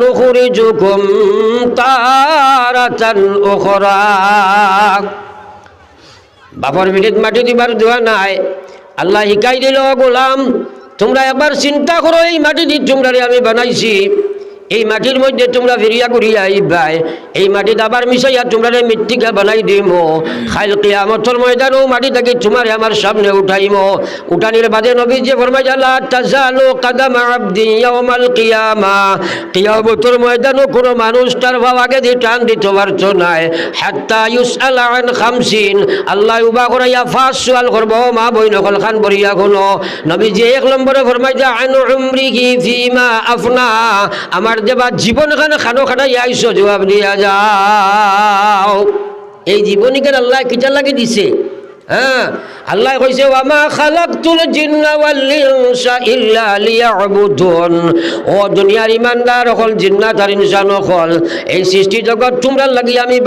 নুখরিজুকুম তারাতান উখরা। বাপর মিটিত মাটি দিবার দোয়া নাই। আল্লাহ শিকাই দিল গোলাম, তোমরা এবার চিন্তা করো, এই মাটি দি তোমরা আমি বানাইছি। এই মাটির মধ্যে তোমরা ফিরিয়া করিয়া আইবাই। এই মাটি আবার মিশাইয়া তোমরা মৃত্তিকা বানাই দিম। খাইল কিয়ামতর ময়দানও মাটি থাকি তোমার আমার সামনে উঠাইম। উঠানির বাদে নবী যে ফরমাই আল্লাহ তাজালু কাদাম আবদি ইয়াউমাল কিয়ামা। কিয়ামতর ময়দানও কোনো মানুষ তার ভাব আগে দিয়ে টান দিতে পারতো নাই। হাত্তা ইউসআল আন খামসিন। আল্লাহ উবা করাইয়া ফাঁস সোয়াল করব, মা বই নকল খান বরিয়া কোনো নবী যে এক নম্বরে ফরমাই যা আন উমরিহি ফিমা আফনা। আমার দেবা জীবন খানে খানো খানাই আইসো, জবাব দিয়া যাও। এই জীবনীকে আল্লাহ কিটার লাগি দিছে? হ্যাঁ। হল হল এই সৃষ্টি লাগি আমি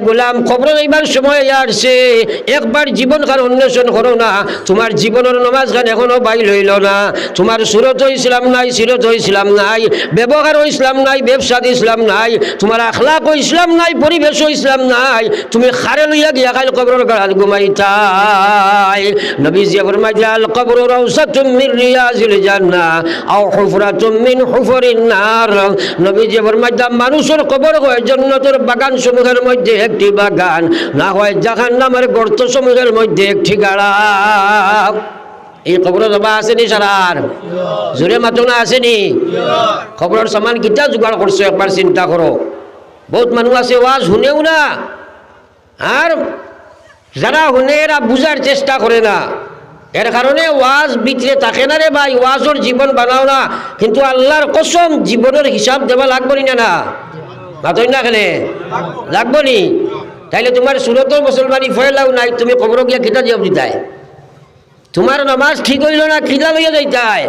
গোলাম একবার জীবন খান অন্বেষণ করো না। তোমার জীবনের নমাজ খান এখনও বাই লইল না। তোমার সুরত ইসলাম নাই, সিরত ইসলাম নাই, ব্যবহার ইসলাম নাই, ব্যবসাদ ইসলাম নাই, তোমার আখলাক ইসলাম নাই, পরিবেশ ইসলাম নাই। তুমি খারে লইয়া গিয়া খাইল কবর গাড়াল ঘুমাইতাই। নবী জিয়া ফরমাইছে আল কবর রাউসাতুম মিন রিয়াজিল জান্নাহ আও হুফরাতুম মিন হুফরিন নার। নবী জিয়া ফরমাইছে মানুষের কবর হয় জান্নাতের বাগান সমূহের মধ্যে একটি বাগান না হয় জাহান্নামের গর্ত সমূহের মধ্যে একটি গাড়া। এই খবর জমা আসেনি সারার? জোরে মাতো না? আসেনি খবরের সামান কিতা জোগাড় করছ একবার চিন্তা করো। বহুত মানুষ আছে ওয়াজ শুনেও না। আর যারা শুনে এরা বুঝার চেষ্টা করে না। এর কারণে ওয়াজ বিতরে থাকে না রে ভাই ওয়াজর জীবন বানাও না। কিন্তু আল্লাহর কসম জীবনের হিসাব দেওয়া লাগবো নি না? মাতই না লাগবো নি তাইলে তোমার সুরতর মুসলমানি ফয়লাও নাই, তুমি খবর গিয়া খিতা জবাব দিতায় তোমার নামাজ ঠিক হইল না খিদা লইয়া যাইতায়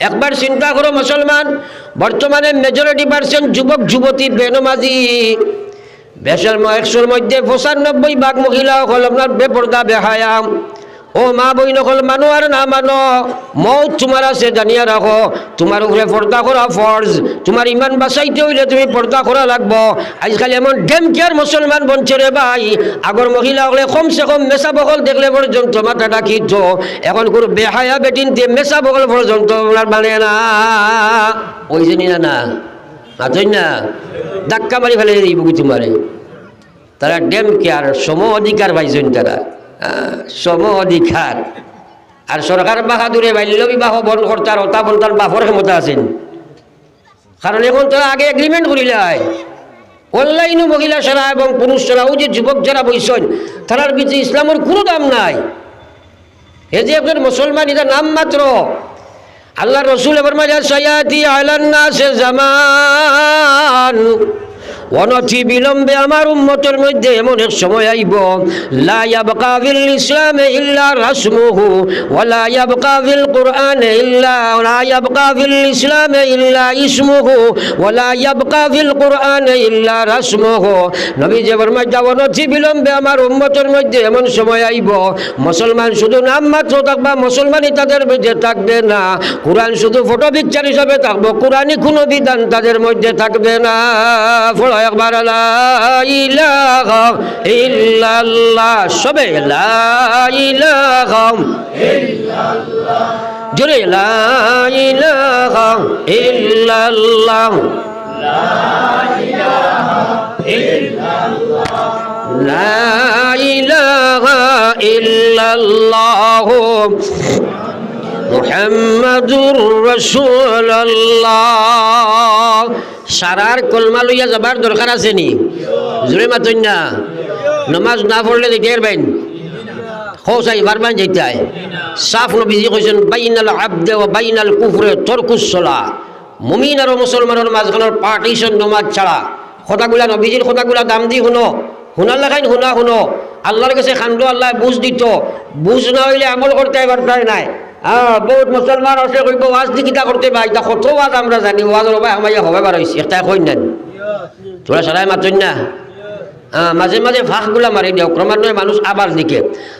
একবার চিন্তা করো মুসলমান, বর্তমানে মেজরিটি পার্সেন্ট যুবক, যুবতী বেনমাজি। বেসর একশোর মধ্যে পঁচানব্বই ভাগ মহিলা হল আপনার বেপর্দা, বেহায়াম। ও মা বই নকল মানো আর না মানো, মৌত তোমার আছে জানিয়া রাখো তোমার উপরে পর্দা করা ফর্জ তোমার ইমান বাঁচাইতে হইলে তুমি পর্দা করা লাগবো। আজকাল এমন ডেম কেয়ার মুসলমান বনছে রে ভাই। আগর মহিলা হলে কমসে কম মেসা বকল দেখলে পর্যন্ত মাথা ডাকি তো এখন কোনো বেহায়া বেটিন দিয়ে মেসা বকল পর্যন্ত ওনার মানে না। ওই জানি না না? মাতই না? ধাক্কা মারি ফেলে এই বুকি তোমারে তারা ডেম কেয়ার সম অধিকার পাইছেন তারা সম অধিকার। আর সরকার বাহাদুরে বাল্য বিবাহ বন্ধ করতার অতা বন্তার বাপর ক্ষমতা আছেন। কারণ এখন তারা আগে এগ্রিমেন্ট করিলাই অনলাইনও মহিলা সারা এবং পুরুষ সারাও যে যুবক যারা বইছেন, তারার ভিতরে ইসলামের কোনো দাম নাই। এ যে একজন মুসলমান এটা নাম মাত্র আল্লাহ রসুল এবার মাঝে সয়াতি আলান্না সে জামান। অনতি বিলম্বে আমার উম্মতের মধ্যে এমন এক সময় আইব। লা ইয়াবকা ফিল ইসলামে ইল্লা রাসমুহু ওয়ালা ইয়াবকা ফিল কুরআনে ইল্লা লা ইয়াবকা ফিল ইসলামে ইল্লা ইসমুহু ওয়ালা ইয়াবকা ফিল কুরআনে ইল্লা রাসমুহু। নবী যে ফরমায় যা অনতি বিলম্বে আমার উম্মতের মধ্যে এমন সময় আইব। মুসলমান শুধু নাম মাত্র থাকবা, মুসলমানই তাদের মধ্যে থাকবে না। কোরআন শুধু ফটো পিকচার হিসাবে থাকব, কোরআনই কোনো বিধান তাদের মধ্যে থাকবে না। ফলো একবার লা ইলাহা ইল্লাল্লাহ সবে লা ইলাহা জোরে লা ইলাহা ইল্লাল্লাহ লা ইলাহা ইল্লাল্লাহ মুহাম্মাদুর রাসূলুল্লাহ সারার কলমা লইয়া যাবার দরকার আছে নি? জোরে মাতন না। নমাজ না পড়লে দেখে বাইন। খোসাই বারবার যেতে সাফ নবীজি কইছেন, বাইনাল আবদে ও বাইনাল কুফরে তরকুস সলা। মুমিন আর মুসলমানের মাঝখানের পার্টিশন নমাজ ছাড়া। কথাগুলা নবীজির কথাগুলা দাম দি শুনো। শুনার লেখাই শুনা শুনো। আল্লাহর কাছে খান্দ আল্লাহ বুঝ দিত। বুঝ না হইলে আমল করতে প্রায় নাই। হ্যাঁ বহুত মুসলমান আছে, কইব, ওয়াজ দি কিতা করতে বা এটা কত ওয়াজ আমরা জানি ওয়াজ রবাই আমায় হবে বার হইছে একটা কই নেন তোরা সারাই মাতন না? হ্যাঁ মাঝে মাঝে ফাঁকগুলা মারি দেও ক্রমান্বয়ে মানুষ আবার দিকে।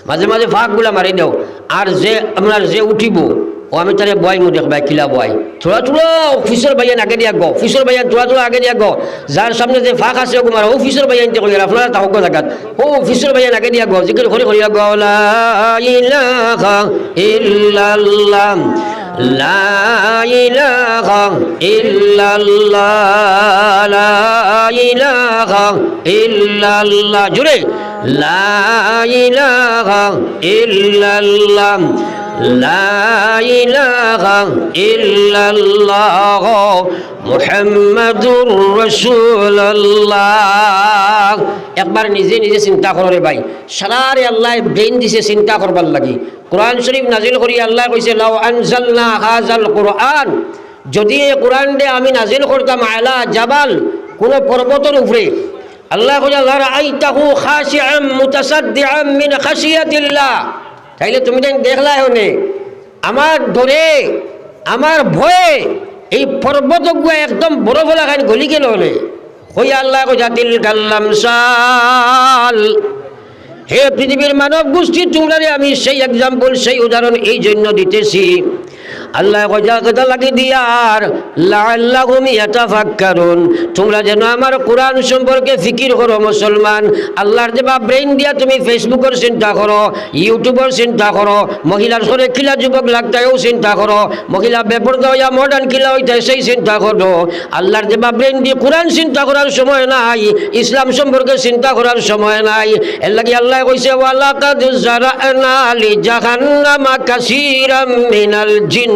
মাঝে মাঝে ফাঁকগুলা মারি দেও আর যে আপনার যে উঠিব ও আমি তারে বয় মু দেখবাই, কিলা বয় থোড়া থোড়া অফিসর ভাইয়ান আগে দিয়া গো অফিসর ভাইয়ান থোড়া থোড়া আগে দিয়া গো। যার সামনে যে ফাঁক আছে কুমার অফিসর ভাইয়ান তে কইরা আপনারা তাহক জায়গাত ও অফিসর ভাইয়ান আগে দিয়া গো, জিকির করে করিয়া গো, লা ইলাহা ইল্লাল্লাহ, লা ইলাহা ইল্লাল্লাহ, লা ইলাহা ইল্লাল্লাহ, জুড়ে, লা ইলাহা ইল্লাল্লাহ। লা ইলাহা ইল্লাল্লাহ মুহাম্মাদুর রাসূলুল্লাহ। একবার নিজে নিজে চিন্তা করে ভাই, সারারে আল্লাহ ব্রেন দিছে চিন্তা করবার লাগি। কোরআন শরীফ নাজিল করি আল্লাহ কইছে, লাউ আনজালনা হাযাল কোরআন। যদি এই কোরআন দে আমি নাজিল করতাম আলা জাবাল, কোন পর্বতের উপরে। আল্লাহ কইছে, লারাআইতাহু খাশিআম মুতাসাদ্দিআম মিন খাশিয়াতিল্লাহ। তাইলে তুমি দেখ দেখলা হনে আমার ডরে আমার ভয়ে এই পর্বতগুলো একদম বড় বলা খান গলি গেল হলে। হই আল্লাহ জাতিল গাল্লাম সাল। হে পৃথিবীর মানব গোষ্ঠী তোমরা আমি সেই এক্সাম্পল সেই উদাহরণ এই জন্য দিতেছি। আল্লাহ কথা লাগি দিয়ার লাল্লাহুম ইয়াতাফাক্কারুন তোমরা যেন আমার কোরআন সম্পর্কে ফিকির করো মুসলমান। আল্লাহর যে বা দিয়া তুমি ফেসবুকের চিন্তা করো ইউটিউবের চিন্তা করো, মহিলার সরে খিলা যুবক লাগতায়ও চিন্তা করো, মহিলা বেপরদা হইয়া মডার্ন খিলা হইতে সেই চিন্তা করো। আল্লাহর যে বা ব্রেইন দিয়ে কোরআন চিন্তা করার সময় নাই, ইসলাম সম্পর্কে চিন্তা করার সময় নাই। এর লাগি আল্লাহ কইছে, ওয়ালাকাদ জারানা লি জাহান্নামা কাসীরাম মিনাল জিন্নি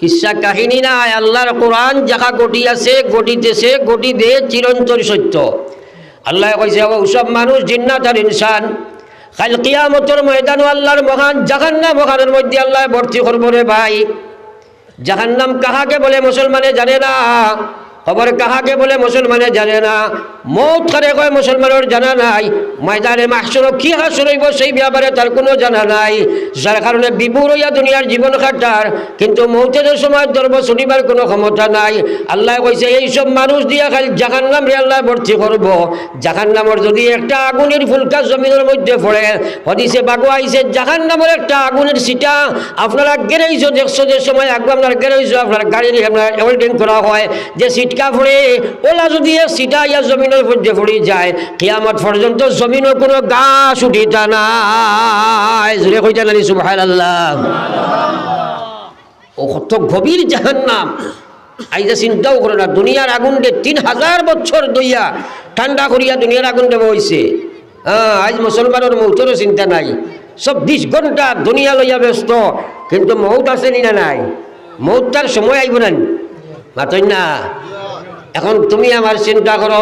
কিসা কাহিনী না? আল্লাহর কোরআন যাহা গটি আছে গটিতেছে গটিবে চিরন্তন সত্য। আল্লাহ কইছে ওসব মানুষ, জিন্নাত আর ইনসান, কাল কিয়ামতের ময়দান আল্লাহর মহান জাহান্নাম মহানের মধ্যে আল্লাহ ভর্তি করব রে ভাই। জাহান্নাম কাহাকে বলে মুসলমানে জানে না? খবর কাহাকে বলে মুসলমানে জানে না? মৌত কারে কয় মুসলমানের জানা নাই? ময়দানে মাহসুর কি হাসুর হইব সেই ব্যাপারে তার কোনো জানা নাই। যার কারণে বিপুর হইয়া দুনিয়ার জীবন খাটার। কিন্তু মৌতের সময় ধর্ম শুনিবার কোনো ক্ষমতা নাই। আল্লাহ কইছে, এইসব মানুষ দিয়া খালি জাহান্নাম রে আল্লাহ ভর্তি করব। জাহান্নামর যদি একটা আগুনের ফুলকা জমিনের মধ্যে পড়ে, হদিসে বাগু আইছে, জাহান্নামের একটা আগুনের সিটা আপনারা গেরেইছো দেখছ যে সময় আগে আপনার গেরেইছো আপনার গাড়ির আপনার ওয়েল্ডিং করা হয়। যে সিটকা পড়ে ওলা যদি সিটা ইয়া জমিনের মধ্যে পড়ে যায়, কিয়ামত পর্যন্ত জমিনের কোনো গাছ উঠিতা নাই। জুড়ে কইতা নানি, সুবহানাল্লাহ। ও কত গভীর জাহান্নাম। আইজা চিন্তাও করে না, দুনিয়ার আগুন দে তিন হাজার বছর দইয়া ঠান্ডা করিয়া দুনিয়ার আগুন দেব হয়েছে হ্যাঁ আজ মুসলমানের মৌতেরও চিন্তা নাই। চব্বিশ ঘণ্টা দুনিয়া লইয়া ব্যস্ত, কিন্তু মৌত আছে নি না নাই? মৌত তার সময় আইব না? মাতই না। এখন তুমি আমার চিন্তা করো।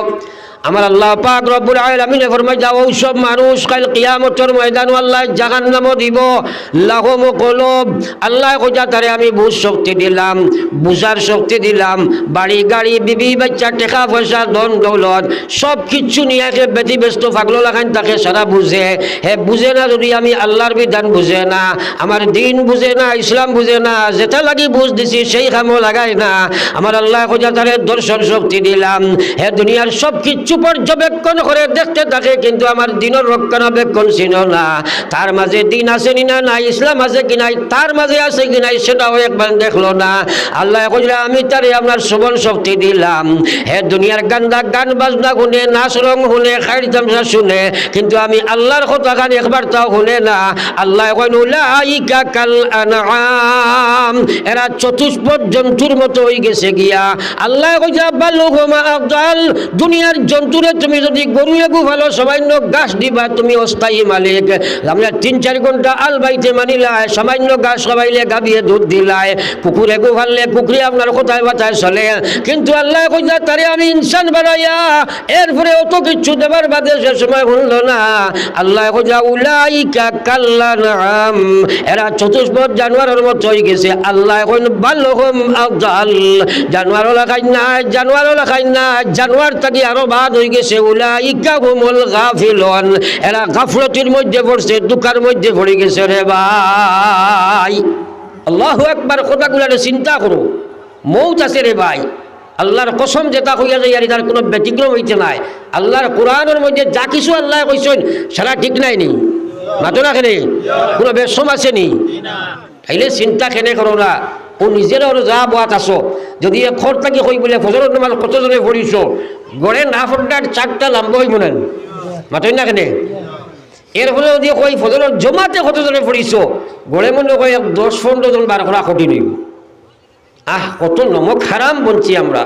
আমার আল্লাহ পাক রব্বুল আলামিন ফরমাই যাও সব মানুষ, কাল কিয়ামতের ময়দান আল্লাহ জাহান্নাম দিব লাহম কলব। আল্লাহ কইতা তারে আমি বুঝ শক্তি দিলাম, বুঝার শক্তি দিলাম, বাড়ি গাড়ি, বিবি বাচ্চা, টেকা পয়সা, ধন দৌলত সব কিছু নিয়ে একে ব্যস্ত পাগলো লাগান তাকে সারা বুঝে। হে, বুঝে না যদি আমি আল্লাহর বিধান বুঝে না, আমার দিন বুঝে না, ইসলাম বুঝে না যেটা লাগি বুঝ দিছি, সেই কামও লাগাই না। আমার আল্লাহ কইতা তারে দর্শন শক্তি দিলাম। হে, দুনিয়ার সব কিচ্ছু পর্যবেক্ষণ করে দেখতে থাকে, কিন্তু আমার দিনের রক্ষণাবেক্ষণ ছিল না। তার মাঝে দিন আছে কি না ইসলাম আছে কি নাই, তার মাঝে আছে কি নাই, সেটাও একবার দেখল না। আল্লাহ কইলে আমি তারে আপনার সবল শক্তি দিলাম। হে দুনিয়ার গান্দা, গান বাজনা শুনে, নাচ রং শুনে খাই তামসা শুনে, কিন্তু আমি আল্লাহর কথা গান একবার তাও শুনে না। আল্লাহ কইন উলাইকা কাল আনআম। এরা চতুষ্পদ জন্তুর মতো হয়ে গেছে গিয়া। আল্লাহ কইছে বাল্লুহুমা আফদাল দুনিয়ার জন্তুরে তুমি যদি গরু, এগু ভালো, সামান্য গাছ দিবা, তুমি অস্থায়ী মালিক। আমরা তিন চার ঘণ্টা আল বাইতে মানিলাই সামান্য গাছ সবাইলে গাবিয়ে দুধ দিলাই কুকুর এগু ভাললে কুকুরে আপনার কোথায় বাতায় চলে। কিন্তু আল্লাহ কইলা তারে আমি ইনসান বানাইয়া, এরপরে অত কিচ্ছু দেবার বাদে সে সময় শুনল না। আল্লাহ কইলা উলাইকা কাল্লা নাম এরা চতুষ্পদ জানোয়ারের মতো হয়ে গেছে। আল্লাহ এখন বাল্যহম আফজাল জানোয়ারও লাগাই না জানোয়ারও লাগাই না জানোয়ার থাকি আরও বাদ হয়ে গেছে এরা গাফলতির মধ্যে পড়ছে দুঃখার মধ্যে পড়ে গেছে রে ভাই। আল্লাহ একবার কথাগুলো চিন্তা করো। মৌত আছে রে ভাই। আল্লাহর কসম যেটা হইয়া যায় তার কোনো ব্যতিক্রম হইতে নাই। আল্লাহর কোরআনের মধ্যে যা কিছু আল্লাহ কইছেন, সেটা ঠিক নাই নি? মাতো না? খেলে কোনো বেশম আছে নি? তাইলে চিন্তা কেনে করো না। ও নিজের ওর যা বাত আছো, যদি খর থাকি হই বলে ফজরের নামাজ কতজনে পড়িছ গড়ে না ফোরটার চারটা লাম্ব হই মনে। মাতই না কেনে? এর ফলে যদি কই ফজরের জমাতে কতজনে পড়িছ গড়ে মনে কয়, এক দশ পনেরো জন বার করা কঠিন আহ, কত নমক হারাম বলছি আমরা।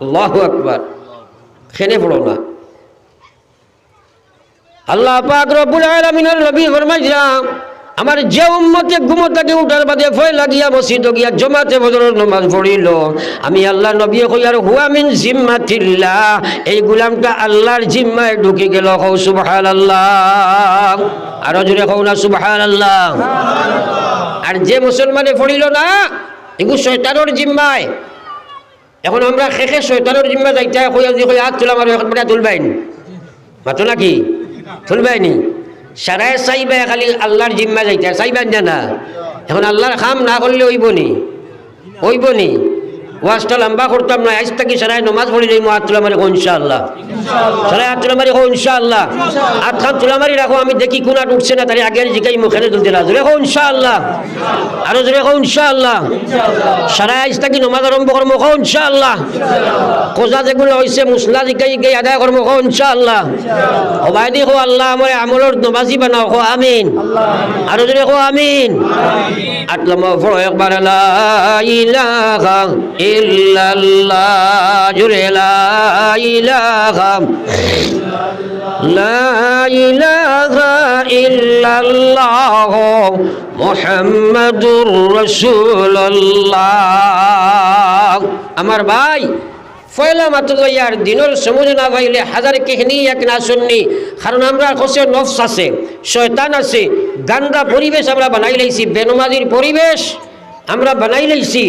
আল্লাহ আকবার। খেনে পড়ো না। আল্লাহ পাক রব্বুল আলামিনের নবী ফরমাইছিলাম আমার যে উম্মতে ঘুমতাকে উঠার বাদে ভয় লাগিয়া মসজিদ গিয়া জমাতে বদরের নমাজ পড়িল। আমি আল্লাহ নবী কইয়ার হুয়া মিন জিম্মাতিল্লাহ। এই গুলামটা আল্লাহর জিম্মায় ঢুকে গেল। কও, সুবহানাল্লাহ। আরও জোরে কও না, সুবহানাল্লাহ। আর যে মুসলমানে পড়িল না এগুলো শয়তানোর জিম্মায়। এখন আমরা শেষে শয়তানোর জিম্মা যাইতে কই আজি কই হাত তোলা মারো এখন তুলবাইন মাতো নাকি? তুলবাইনি সারায় চাইবে খালি আল্লাহর জিম্মা যাইতে চাইবেন জানা? এখন আল্লাহর খাম না করলে হইব নি হইব নি ওয়াজটা লম্বা করতাম না, আজ থাকি সারায় নমাজ পড়ি যাই হাত তোলা মারি, ইনশাআল্লাহ। সারায় হাত তোলা মারি ইনশাআল্লাহ। হাত খান তোলা মারি রাখো, আমি দেখি কোনাট উঠছে না তারে আগে জিকাই মুখে তুলতে না। জোরে হো ইনশাআল্লাহ। আরও হো ইনশাআল্লাহ। সারায় আজ থাকি নমাজ আরম্ভ করব হো ইনশাআল্লাহ। কোজা যেগুলো হয়েছে মুসলা জিকাই জিকাই আদায় করব হো ইনশাআল্লাহ। হবাই দি হো আল্লাহ, আমার আমলের নমাজি বানাও হো আমিন। আরও হো আমিন। আটলামা একবার, লা ইলাহা আমার ভাই, ফয়লা মাত্র ইয়ার দিনের সমুজ না পাইলে হাজার কেহনি এক না শুননি কারণ আমরা কষে নফস আছে, শয়তান আছে, গান্দা পরিবেশ আমরা বানাই লাইছি, বেনমাজির পরিবেশ আমরা বানাই লাইছি।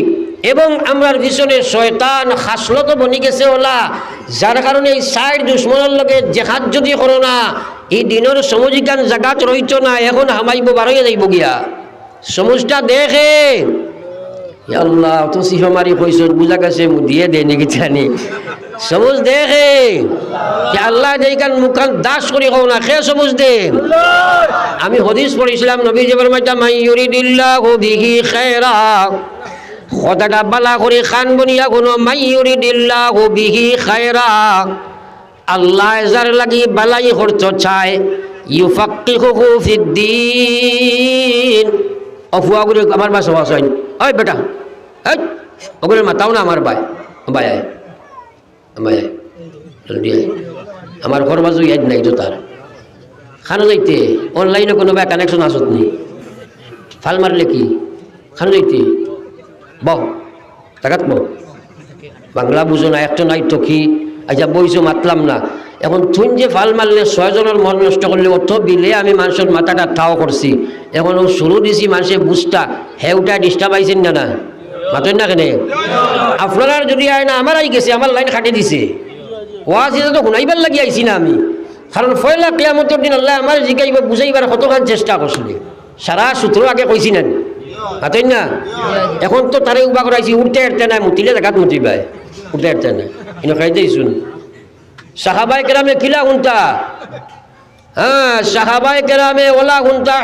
এবং আমরার পিছনে শয়তান হাসলত বনি গেছে ওলা, যার কারণে এই সাইড দুশ্মনের লগে জেহাদ যদি করো না, এই দিনের সমুজিকান জাগাত রইত না, এখন হামাইব বারোই যাইব গিয়া। সমুজটা দেখে। আল্লাহ, তো সিফা মারি কইছ, বুঝা গেছে দিয়ে দে নাকি জানি। সবুজ দেখে। যে আল্লাহ দেইকান মুখান দাস করি কও না, খে সবুজ দে। আমি হদিস পড়েছিলাম, নবী জীবন মাইটা মাই ইউরিদিল্লাহু বিহি খায়রা কথাটা বালা করে খান বনিয়া কোনো মাই ইউরিদিল্লাহু বিহি খায়রা। আল্লাহ যার লাগি বালাই খরচ চায় ইউফাক্কিহুহু ফিদ্দিন। অফুয়া করে আমার বাসা বাসাইন ওই বেটা, এই ওগুলোর মাতাও না আমার ভাই ভাই আয় ভাই আয়, জলদি আয়। আমার ঘর বাজু ইয়াদ নাই তো তার। খানো যাইতে অনলাইনে কোনো ভাই কানেকশন আসত নি। ফাল মারলে কি? খানো যাইতে। বহ টাকাত বহ। বাংলা বুঝো না, একটা নাই তো কি আচ্ছা বইছো, মাতলাম না। এখন তুই যে ফাল মারলে ছয়জনের মন নষ্ট করলে অর্থ বিলে আমি মানুষের মাথাটা ঠাও করছি। এখন ও শুরু দিছি মানুষে বুঝতা হেউটা ডিস্টার্ব আইছেন না না? মাতেন না কেনে? আপনারা যদি আয় না, আমার আই গেছে, আমার লাইন কাটি দিছে। ওয়াজ এটা তো শুনাইবার লাগি আইছি না আমি। কারণ ফয়লা কেয়ামতের দিন আল্লাহ আমার জিগাইব, বুঝাইবার কতখান চেষ্টা করছিলে সারা সূত্র আগে কইছি না মাতেন না? এখন তো তারে উবা করাইছি, উঠতে এরতে নাই মুতিলে জায়গাত মুতিবাই উঠতে এরতে নাই। এনে খাই দিয়েছুন সাহাবাই কেরামে কিলা হুন্তা? হ্যাঁ সাহাবাই কেরামে ওলা হুনতা